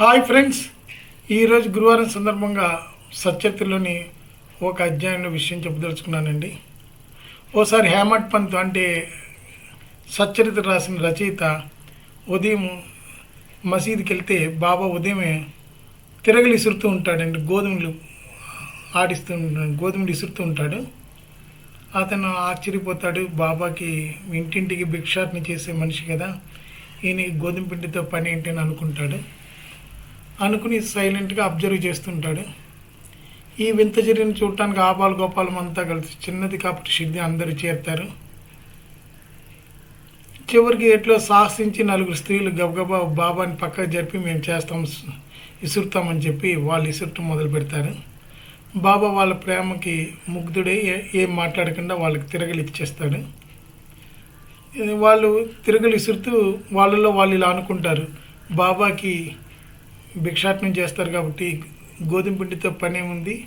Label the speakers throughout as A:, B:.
A: Hi friends. ఈరోజు గురువారం సందర్భంగా సచరిత్రలోని ఒక అధ్యాయంలో విషయం చెప్పదలుచుకున్నానండి. ఓసారి హేమట్ పంత్ అంటే సచ్చరిత్ర రాసిన రచయిత ఉదయం మసీదుకి వెళ్తే బాబా ఉదయమే తిరగలు ఇసురుతూ ఉంటాడండి. గోధుమలు ఆడిస్తూ ఉంటాడు గోధుమలు ఇసురుతూ ఉంటాడు. అతను ఆశ్చర్యపోతాడు బాబాకి ఇంటింటికి భిక్షాటన చేసే మనిషి కదా ఈయన గోధుమ పిండితో పని ఏంటి అని అనుకుంటాడు. అనుకుని సైలెంట్గా అబ్జర్వ్ చేస్తుంటాడు. ఈ వింత చర్యను చూడటానికి ఆపాలు గోపాలం అంతా కలిసి చిన్నది కాబట్టి సిద్ధి అందరూ చేరుతారు. చివరికి ఎట్లో సాహసించి నలుగురు స్త్రీలు గబగబా బాబాని పక్కకు జరిపి మేము చేస్తాం ఇసురుతామని చెప్పి వాళ్ళు ఇసురటం మొదలు పెడతారు. బాబా వాళ్ళ ప్రేమకి ముగ్ధుడే ఏ- ఏం మాట్లాడకుండా వాళ్ళకి తిరగలి ఇచ్చేస్తాడు. వాళ్ళు తిరగలు ఇసురుతూ వాళ్ళలో వాళ్ళు ఇలా అనుకుంటారు బాబాకి భిక్షాటనం చేస్తారు కాబట్టి గోధుమ పిండితో పని ఉంది.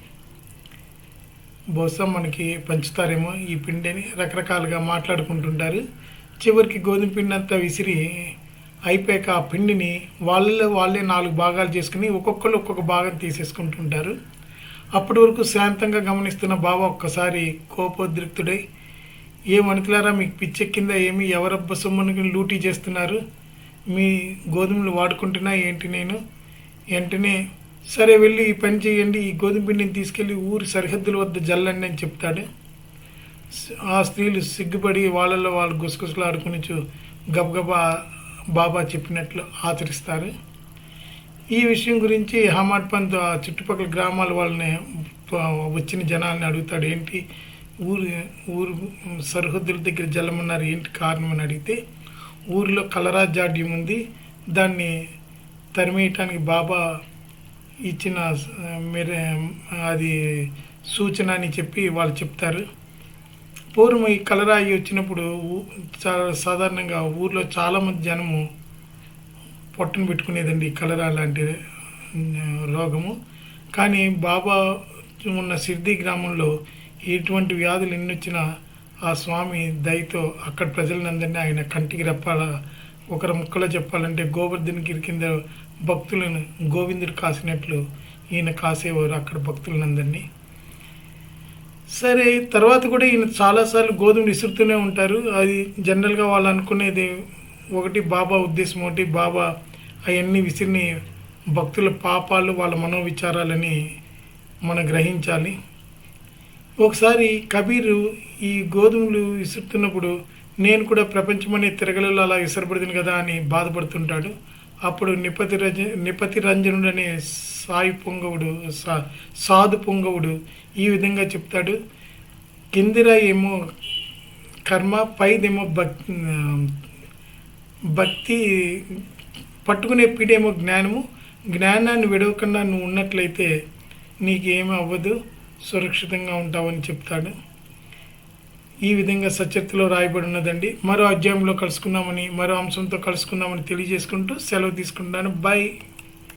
A: బహుశా మనకి పంచుతారేమో ఈ పిండిని రకరకాలుగా మాట్లాడుకుంటుంటారు. చివరికి గోధుమ పిండి అంతా విసిరి అయిపోయాక ఆ పిండిని వాళ్ళలో వాళ్ళే నాలుగు భాగాలు చేసుకుని ఒక్కొక్కరు ఒక్కొక్క భాగం తీసేసుకుంటుంటారు. అప్పటి వరకు శాంతంగా గమనిస్తున్న బాబా ఒక్కసారి కోపోద్రిక్తుడై ఏ అణుకులారా మీకు పిచ్చెక్కిందా ఏమి? ఎవరబ్బ సొమ్ముని లూటీ చేస్తున్నారు? మీ గోధుమలు వాడుకుంటున్నా ఏంటి నేను? వెంటనే సరే వెళ్ళి ఈ పని చేయండి ఈ గోధుమ పిండిని తీసుకెళ్ళి ఊరి సరిహద్దుల వద్ద జల్లండి అని చెప్తాడు. ఆ స్త్రీలు సిగ్గుపడి వాళ్ళల్లో వాళ్ళు గుసగుసలు ఆడుకుని చూ- గబగబా బాబా చెప్పినట్లు ఆచరిస్తారు. ఈ విషయం గురించి హమాడ్ పంత్ ఆ చుట్టుపక్కల గ్రామాల వాళ్ళని వచ్చిన జనాల్ని అడుగుతాడు ఏంటి ఊరు ఊరు సరిహద్దుల దగ్గర జలమన్నారు ఏంటి కారణం అని అడిగితే ఊరిలో కలరా జాడ్యం ఉంది దాన్ని తరిమేయటానికి బాబా ఇచ్చిన మీరే అది సూచన అని చెప్పి వాళ్ళు చెప్తారు. పూర్వం ఈ కలరాయి వచ్చినప్పుడు సాధారణంగా ఊర్లో చాలామంది జనము పొట్టను పెట్టుకునేదండి ఈ కలరా లాంటి రోగము. కానీ బాబా ఉన్న సిద్ధి గ్రామంలో ఎటువంటి వ్యాధులు ఎన్ని వచ్చినా ఆ స్వామి దయతో అక్కడ ప్రజలందరినీ ఆయన కంటికి రెప్పాల ఒకరి ముక్కలో చెప్పాలంటే గోవర్ధన్ గిరి కింద భక్తులను గోవిందుడు కాసినట్లు ఈయన కాసేవారు అక్కడ భక్తులందరినీ సరే తర్వాత కూడా ఈయన చాలాసార్లు గోధుమలు విసురుతూనే ఉంటారు. అది జనరల్గా వాళ్ళు అనుకునేది ఒకటి బాబా ఉద్దేశం ఒకటి బాబా అవన్నీ విసిరిని భక్తుల పాపాలు వాళ్ళ మనోవిచారాలని మనం గ్రహించాలి. ఒకసారి కబీరు ఈ గోధుమలు విసురుతున్నప్పుడు నేను కూడా ప్రపంచమనే తిరగలలో అలా విసరబడింది కదా అని బాధపడుతుంటాడు. అప్పుడు నిపతి రజ నిపతి రంజనుడు అనే సాయి పొంగవుడు సా సాధు పొంగవుడు ఈ విధంగా చెప్తాడు. కిందిరా ఏమో కర్మ పైదేమో భక్తి భక్తి పట్టుకునే పీడేమో జ్ఞానము. జ్ఞానాన్ని విడవకుండా నువ్వు ఉన్నట్లయితే నీకేమీ అవ్వదు. సురక్షితంగా ఉంటావని చెప్తాడు. ఈ విధంగా సచరిత్రలో రాయబడి ఉన్నదండి. మరో అధ్యాయంలో కలుసుకుందామని మరో అంశంతో కలుసుకుందామని తెలియజేసుకుంటూ సెలవు తీసుకుంటాను బై